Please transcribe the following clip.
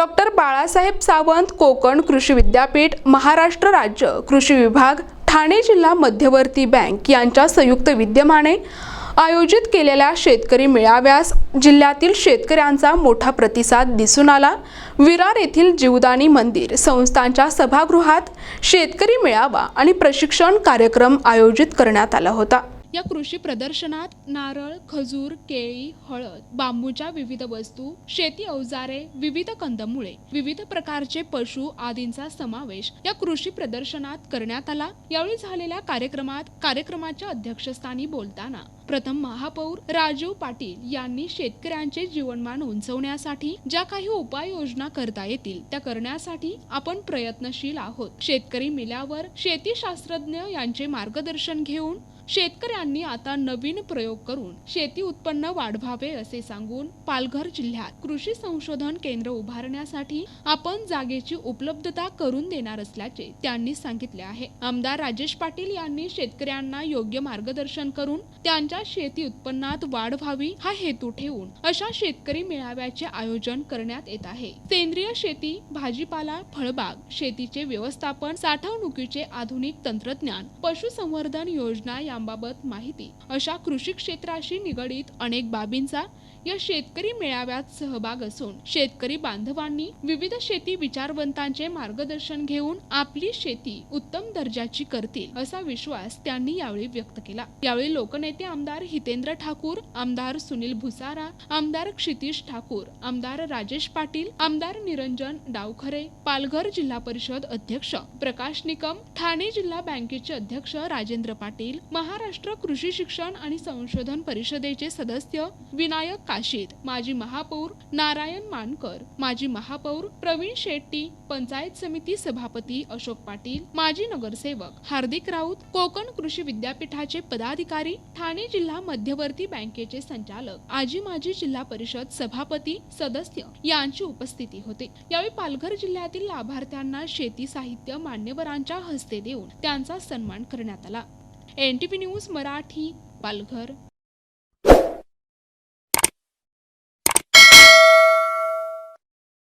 Doctor Balasaheb Sawant Konkan कृषी विद्यापीठ महाराष्ट्र राज्य कृषी विभाग ठाणे जिल्हा मध्यवर्ती बँक यांच्या संयुक्त विद्यमाने आयोजित केलेल्या शेतकरी मेळाव्यास जिल्ह्यातील शेतकऱ्यांचा मोठा प्रतिसाद दिसून आला. विरार येथील जीवदानी मंदिर संस्थांच्या सभागृहात शेतकरी मेळावा आणि प्रशिक्षण कार्यक्रम आयोजित करण्यात आला होता. या कृषी प्रदर्शनात नारळ खजूर केळी हळद बांबूच्या विविध वस्तू शेती अवजारे विविध कंदमुळे विविध प्रकारचे पशु आदींचा समावेश या कृषी प्रदर्शनात करण्यात आला. यावेळी झालेल्या कार्यक्रमात कार्यक्रमाच्या अध्यक्षस्थानी बोलताना प्रथम महापौर राजीव पाटील यांनी शेतकऱ्यांचे जीवनमान उंचवण्यासाठी ज्या काही उपाययोजना करता येतील त्या करण्यासाठी आपण प्रयत्नशील आहोत. शेतकरी मिल्यावर शेती शास्त्रज्ञ यांचे मार्गदर्शन घेऊन शेतकऱ्यांनी आता नवीन प्रयोग करून शेती उत्पन्न वाढवावे असे सांगून पालघर जिल्ह्यात कृषी संशोधन केंद्र उभारण्यासाठी आपण जागेची उपलब्धता करून देणार असल्याचे त्यांनी सांगितले आहे. आमदार राजेश पाटील यांनी शेतकऱ्यांना योग्य मार्गदर्शन करून त्यांच्या शेती उत्पन्नात वाढ व्हावी हा हेतू ठेवून अशा शेतकरी मेळाव्याचे आयोजन करण्यात येत आहे. सेंद्रिय शेती भाजीपाला फळबाग शेतीचे व्यवस्थापन साठवणुकीचे आधुनिक तंत्रज्ञान पशुसंवर्धन योजना या कामाबाबत माहिती. अशा कृषी क्षेत्राशी निगडीत अनेक बाबींचा या शेतकरी मेळाव्यात सहभाग असून शेतकरी बांधवांनी विविध शेती विचारवंतांचे मार्गदर्शन घेऊन आपली शेती उत्तम दर्जाची करतील असा विश्वास त्यांनी यावेळी व्यक्त केला. यावेळी लोकनेते आमदार हितेंद्र ठाकूर आमदार सुनील भुसारा आमदार क्षितिश ठाकूर आमदार राजेश पाटील आमदार निरंजन डावखरे पालघर जिल्हा परिषद अध्यक्ष प्रकाश निकम ठाणे जिल्हा बँकेचे अध्यक्ष राजेंद्र पाटील महाराष्ट्र कृषी शिक्षण आणि संशोधन परिषदेचे सदस्य विनायक काशीद माजी महापौर नारायण मानकर माजी महापौर प्रवीण शेट्टी पंचायत समिती सभापती अशोक पाटील माजी नगरसेवक हार्दिक राऊत कोकण कृषी विद्यापीठाचे पदाधिकारी ठाणे जिल्हा मध्यवर्ती बँकेचे संचालक आजी माजी जिल्हा परिषद सभापती सदस्य यांची उपस्थिती होती. यावेळी पालघर जिल्ह्यातील लाभार्थ्यांना शेती साहित्य मान्यवरांच्या हस्ते देऊन त्यांचा सन्मान करण्यात आला. N T V news Marathi Palghar.